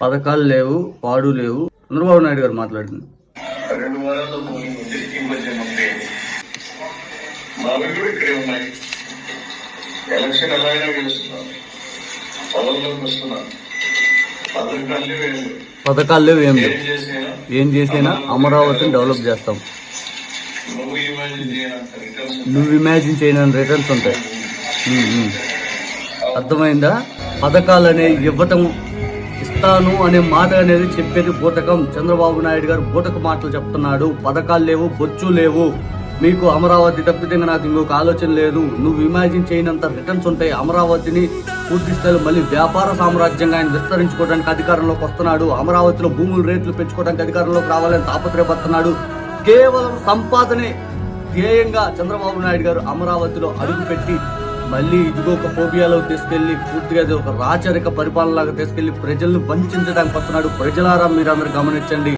పథకాలు లేవు పాడు లేవు. చంద్రబాబు నాయుడు గారు మాట్లాడింది. రెండు వారాల్లో ఎలక్షన్ ఎలా అయినా పదవుల్లోకి పథకాలు లేవు. ఏం లేవు. ఏం చేసినా? అమరావతిని డెవలప్ చేస్తాం. నువ్వు ఇమాజిన్ చేయని రిటర్న్స్ ఉంటాయి. అర్థమైందా? పథకాలు అనేవి ఇవ్వటం చేస్తాను అనే మాట అనేది చెప్పేది బూటకం చంద్రబాబు నాయుడు గారు బూటక మాటలు చెప్తున్నాడు. పథకాలు లేవు బొచ్చు లేవు. మీకు అమరావతి తప్పితే నాకు ఇంకొక ఆలోచన లేదు. నువ్వు ఇమాజిన్ చేయనంత రిటర్న్స్ ఉంటాయి. అమరావతిని పూర్తి స్థాయిలో మళ్ళీ వ్యాపార సామ్రాజ్యంగా ఆయన విస్తరించుకోవడానికి అధికారంలోకి వస్తున్నాడు. అమరావతిలో భూముల రేట్లు పెంచుకోవడానికి అధికారంలోకి రావాలని తాపత్రయపడుతున్నాడు. కేవలం సంపాదనే ధ్యేయంగా చంద్రబాబు నాయుడు గారు అమరావతిలో అడుగుపెట్టి మళ్ళీ ఇదిగో ఒక ఫోబియాలో తీసుకెళ్ళి పూర్తిగా ఇది ఒక రాచరిక పరిపాలనలాగా తీసుకెళ్ళి ప్రజలను వంచడానికి వస్తున్నాడు. ప్రజలారా మీరందరూ గమనించండి.